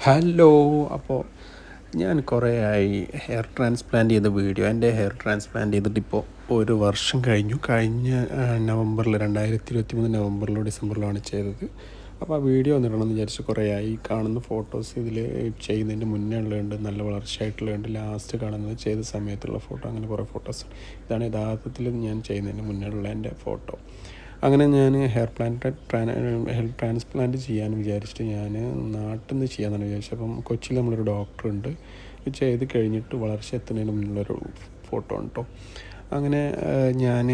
Hello അപ്പോൾ ഞാൻ കുറേ ആയി ഹെയർ ട്രാൻസ്പ്ലാന്റ് ചെയ്ത വീഡിയോ എന്റെ ഹെയർ ട്രാൻസ്പ്ലാന്റ് ചെയ്തിട്ട് ഇപ്പോൾ ഒരു വർഷം കഴിഞ്ഞു. കഴിഞ്ഞ നവംബറിൽ രണ്ടായിരത്തി ഇരുപത്തി മൂന്ന് നവംബറിലോ ഡിസംബറിലാണ് ചെയ്തത്. അപ്പോൾ ആ വീഡിയോ ഒന്നിടണമെന്ന് വിചാരിച്ച് കുറേ ആയി കാണുന്ന ഫോട്ടോസ് ഇതിൽ ചെയ്യുന്നതിന്റെ മുന്നേ ഉള്ളതുണ്ട് നല്ല വളർച്ചയായിട്ടുള്ളതുണ്ട്. ലാസ്റ്റ് കാണുന്നത് ചെയ്ത സമയത്തുള്ള ഫോട്ടോ അങ്ങനെ കുറേ ഫോട്ടോസ് ഇതാണ് യഥാർത്ഥത്തിൽ ഞാൻ ചെയ്യുന്നതിന് മുന്നേ ഉള്ള എന്റെ ഫോട്ടോ അങ്ങനെ ഞാൻ ഹെയർ പ്ലാന്റ് ഹെയർ ട്രാൻസ്പ്ലാന്റ് ചെയ്യാൻ വിചാരിച്ചിട്ട് ഞാൻ നാട്ടിൽ നിന്ന് ചെയ്യാമെന്നാണ് വിചാരിച്ചത്. അപ്പം കൊച്ചിയിൽ നമ്മളൊരു ഡോക്ടറുണ്ട്. ചെയ്ത് കഴിഞ്ഞിട്ട് വളർച്ച എത്തുന്നതിന് മുന്നുള്ളൊരു ഫോട്ടോ കേട്ടോ അങ്ങനെ ഞാൻ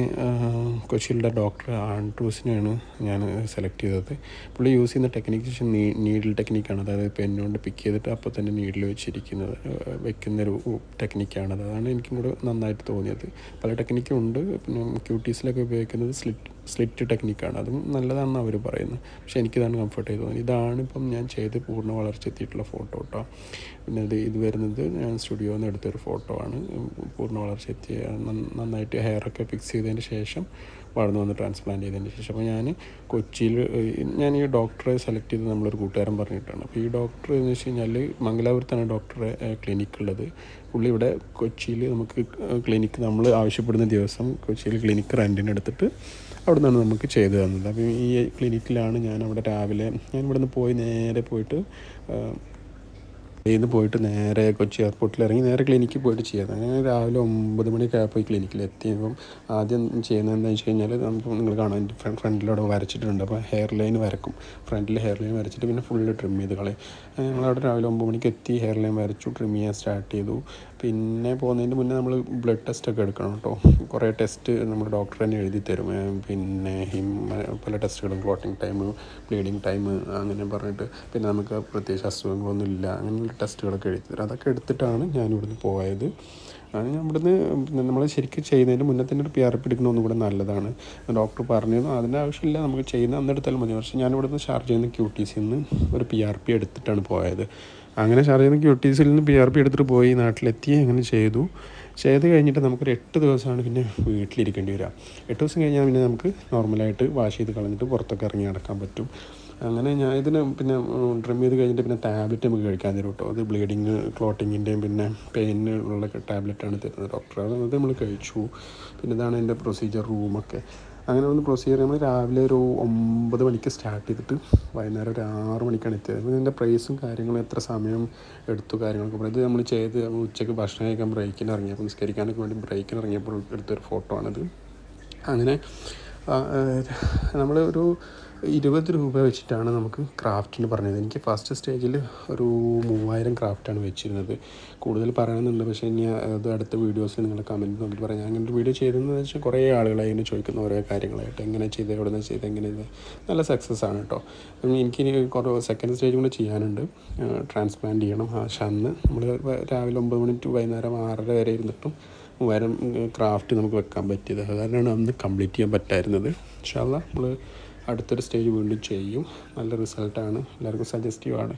കൊച്ചിയിലെ ഡോക്ടർ ആൻഡ്രൂസിനെയാണ് ഞാൻ സെലക്ട് ചെയ്തത്. പുള്ളി യൂസ് ചെയ്യുന്ന ടെക്നിക്ക് നീഡിൽ ടെക്നിക്കാണ് അതായത് പെന്നുകൊണ്ട് പിക്ക് ചെയ്തിട്ട് അപ്പോൾ തന്നെ നീഡിൽ വെച്ചിരിക്കുന്നത് വെക്കുന്നൊരു ടെക്നിക്കാണ് അതാണ് എനിക്കും കൂടെ നന്നായിട്ട് തോന്നിയത്. പല ടെക്നിക്കും ഉണ്ട്. പിന്നെ ക്യൂട്ടീസിലൊക്കെ ഉപയോഗിക്കുന്നത് സ്ലിറ്റ് സ്ലിറ്റ് ടെക്നിക്കാണ് അതും നല്ലതാണെന്ന് അവർ പറയുന്നത്. പക്ഷേ എനിക്കിതാണ് കംഫർട്ട് ചെയ്ത് തോന്നി ഇതാണ് ഇപ്പം ഞാൻ ചെയ്ത് പൂർണ വളർച്ച എത്തിയിട്ടുള്ള ഫോട്ടോ കേട്ടോ പിന്നെ ഇത് ഇത് വരുന്നത് ഞാൻ സ്റ്റുഡിയോയിൽ നിന്ന് എടുത്തൊരു ഫോട്ടോ ആണ്. പൂർണ വളർച്ച എത്തിയ നന്ന- നന്നായിട്ട് ഹെയറൊക്കെ ഫിക്സ് ചെയ്തതിന് ശേഷം വളർന്നു വന്ന് ട്രാൻസ്പ്ലാന്റ് ചെയ്തതിന് ശേഷം. അപ്പോൾ ഞാൻ കൊച്ചിയിൽ ഞാൻ ഈ ഡോക്ടറെ സെലക്ട് ചെയ്ത് നമ്മളൊരു കൂട്ടുകാരൻ പറഞ്ഞിട്ടാണ്. അപ്പോൾ ഈ ഡോക്ടർ എന്ന് വെച്ച് കഴിഞ്ഞാൽ മംഗലാപുരത്താണ് ഡോക്ടറെ ക്ലിനിക്ക് ഉള്ളത്. പുള്ളി ഇവിടെ കൊച്ചിയിൽ നമുക്ക് ക്ലിനിക്ക് നമ്മൾ ആവശ്യപ്പെടുന്ന ദിവസം കൊച്ചിയിൽ ക്ലിനിക്ക് റെന്റിന് എടുത്തിട്ട് അവിടെ നിന്നാണ് നമുക്ക് ചെയ്തു തന്നത്. അപ്പം ഈ ക്ലിനിക്കിലാണ് ഞാൻ അവിടെ രാവിലെ ഞാൻ ഇവിടെ നിന്ന് പോയി നേരെ പോയിട്ട് നിന്ന് പോയിട്ട് നേരെ കൊച്ചി എയർപോർട്ടിൽ ഇറങ്ങി നേരെ ക്ലിനിക്കിൽ പോയിട്ട് ചെയ്യാം. അങ്ങനെ രാവിലെ ഒമ്പത് മണിയൊക്കെ ആയപ്പോൾ ഈ ക്ലിനിക്കിൽ എത്തിയപ്പം ആദ്യം ചെയ്യുന്നത് എന്താണെന്ന് വെച്ച് കഴിഞ്ഞാൽ നമുക്ക് നിങ്ങൾ കാണാൻ ഫ്രണ്ടിലൂടെ വരച്ചിട്ടുണ്ട്. അപ്പോൾ ഹെയർ ലൈൻ വരക്കും. ഫ്രണ്ടിൽ ഹെയർ ലൈൻ വരച്ചിട്ട് പിന്നെ ഫുള്ള് ട്രിം ചെയ്ത് കളയും. ഞങ്ങളവിടെ രാവിലെ ഒമ്പത് മണിക്ക് എത്തി ഹെയർ ലൈൻ വരച്ചു ട്രിം ചെയ്യാൻ സ്റ്റാർട്ട് ചെയ്തു. പിന്നെ പോകുന്നതിന് മുന്നേ നമ്മൾ ബ്ലഡ് ടെസ്റ്റ് ഒക്കെ എടുക്കണം കേട്ടോ. കുറേ ടെസ്റ്റ് നമ്മൾ ഡോക്ടർ തന്നെ എഴുതി തരും. പിന്നെ പല ടെസ്റ്റുകളും ക്ലോട്ടിങ് ടൈം ബ്ലീഡിങ് ടൈം അങ്ങനെ പറഞ്ഞിട്ട് പിന്നെ നമുക്ക് പ്രത്യേകിച്ച് അസുഖങ്ങളൊന്നും ഇല്ല അങ്ങനെയുള്ള ടെസ്റ്റുകളൊക്കെ എഴുതി തരും. അതൊക്കെ എടുത്തിട്ടാണ് ഞാൻ ഇവിടുന്ന് പോയത്. അത് ഞാൻ ഇവിടുന്ന് നമ്മൾ ശരിക്കും ചെയ്യുന്നതിന് മുന്നേ തന്നെ ഒരു പി ആർ പി എടുക്കുന്ന ഒന്നും കൂടെ നല്ലതാണ്. ഡോക്ടർ പറഞ്ഞിരുന്നു. അതിന്റെ ആവശ്യമില്ല നമുക്ക് ചെയ്യുന്ന അന്ന് എടുത്താലും മതി. പക്ഷേ ഞാൻ ഇവിടുന്ന് ചാർജ് ചെയ്യുന്ന ക്യൂ ടി സിയിൽ നിന്ന് ഒരു പി ആർ പി എടുത്തിട്ടാണ് പോയത്. അങ്ങനെ ചാർജ് ചെയ്യുന്ന ക്യൂ ടി സിയിൽ നിന്ന് പി ആർ പി എടുത്തിട്ട് പോയി നാട്ടിലെത്തി അങ്ങനെ ചെയ്തു. ചെയ്ത് കഴിഞ്ഞിട്ട് നമുക്കൊരു എട്ട് ദിവസമാണ് പിന്നെ വീട്ടിലിരിക്കേണ്ടി വരിക. എട്ട് ദിവസം കഴിഞ്ഞാൽ പിന്നെ നമുക്ക് നോർമലായിട്ട് വാഷ് ചെയ്ത് കളഞ്ഞിട്ട് പുറത്തൊക്കെ ഇറങ്ങി നടക്കാൻ പറ്റും. അങ്ങനെ ഞാൻ ഇതിന് പിന്നെ ട്രിം ചെയ്ത് കഴിഞ്ഞിട്ട് പിന്നെ ടാബ്ലറ്റ് നമുക്ക് കഴിക്കാൻ തരും കേട്ടോ. അത് ബ്ലീഡിങ് ക്ലോട്ടിങ്ങിന്റെയും പിന്നെ പെയിന് ഉള്ള ടാബ്ലറ്റാണ് തരുന്നത് ഡോക്ടർ അത് നമ്മൾ കഴിച്ചു. പിന്നെ ഇതാണ് എന്റെ പ്രൊസീജിയർ റൂമൊക്കെ അങ്ങനെ ഒന്ന് പ്രൊസീജിയർ നമ്മൾ രാവിലെ ഒരു ഒമ്പത് മണിക്ക് സ്റ്റാർട്ട് ചെയ്തിട്ട് വൈകുന്നേരം ഒരു ആറ് മണിക്കാണ് എത്തിയത്. അപ്പോൾ ഇതിന്റെ പ്രൈസും കാര്യങ്ങളും എത്ര സമയം എടുത്തു കാര്യങ്ങളൊക്കെ പറയും. ഇത് നമ്മൾ ചെയ്ത് ഉച്ചയ്ക്ക് ഭക്ഷണം കഴിക്കാൻ ബ്രേക്കിന് ഇറങ്ങിയപ്പോൾ നിസ്കരിക്കാനൊക്കെ വേണ്ടി ബ്രേക്കിന് ഇറങ്ങിയപ്പോൾ എടുത്തൊരു ഫോട്ടോ ആണിത്. അങ്ങനെ നമ്മൾ ഒരു ഇരുപത് രൂപ വെച്ചിട്ടാണ് നമുക്ക് ക്രാഫ്റ്റിന് പറഞ്ഞത്. എനിക്ക് ഫസ്റ്റ് സ്റ്റേജിൽ ഒരു മൂവായിരം ക്രാഫ്റ്റാണ് വെച്ചിരുന്നത്. കൂടുതൽ പറയണമെന്നുണ്ട് പക്ഷേ ഇനി അത് അടുത്ത വീഡിയോസിൽ നിങ്ങൾ കമന്റ് നോക്കിയിട്ട് പറയാം. ഞാൻ അങ്ങനെ ഒരു വീഡിയോ ചെയ്തതെന്ന് വെച്ചാൽ കുറേ ആളുകൾ അതിന് ചോദിക്കുന്ന ഓരോ കാര്യങ്ങളായിട്ട്. എങ്ങനെ ചെയ്ത് എവിടെ നിന്ന് ചെയ്ത് എങ്ങനെ ചെയ്ത്. നല്ല സക്സസ് ആണ് കേട്ടോ എനിക്ക് കുറേ സെക്കൻഡ് സ്റ്റേജ് കൂടെ ചെയ്യാനുണ്ട്. ട്രാൻസ്പ്ലാന്റ് ചെയ്യണം. പക്ഷെ നമ്മൾ രാവിലെ ഒമ്പത് മണി ടു വൈകുന്നേരം ആറര വരെ ഇരുന്നിട്ടും മൂവായിരം ക്രാഫ്റ്റ് നമുക്ക് വെക്കാൻ പറ്റിയത്. അതുകാരണമാണ് അന്ന് കംപ്ലീറ്റ് ചെയ്യാൻ പറ്റായിരുന്നത്. ഇൻഷാല്ല നമ്മൾ അടുത്തൊരു സ്റ്റേജ് വീണ്ടും ചെയ്യും. നല്ല റിസൾട്ടാണ് എല്ലാവർക്കും സജസ്റ്റീവ് ആണ്.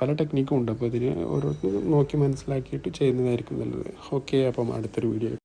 പല ടെക്നിക്കും ഉണ്ട്. അപ്പോൾ ഇതിന് ഓരോരുത്തർ നോക്കി മനസ്സിലാക്കിയിട്ട് ചെയ്യുന്നതായിരിക്കും നല്ലത്. ഓക്കെ അപ്പം അടുത്തൊരു വീഡിയോ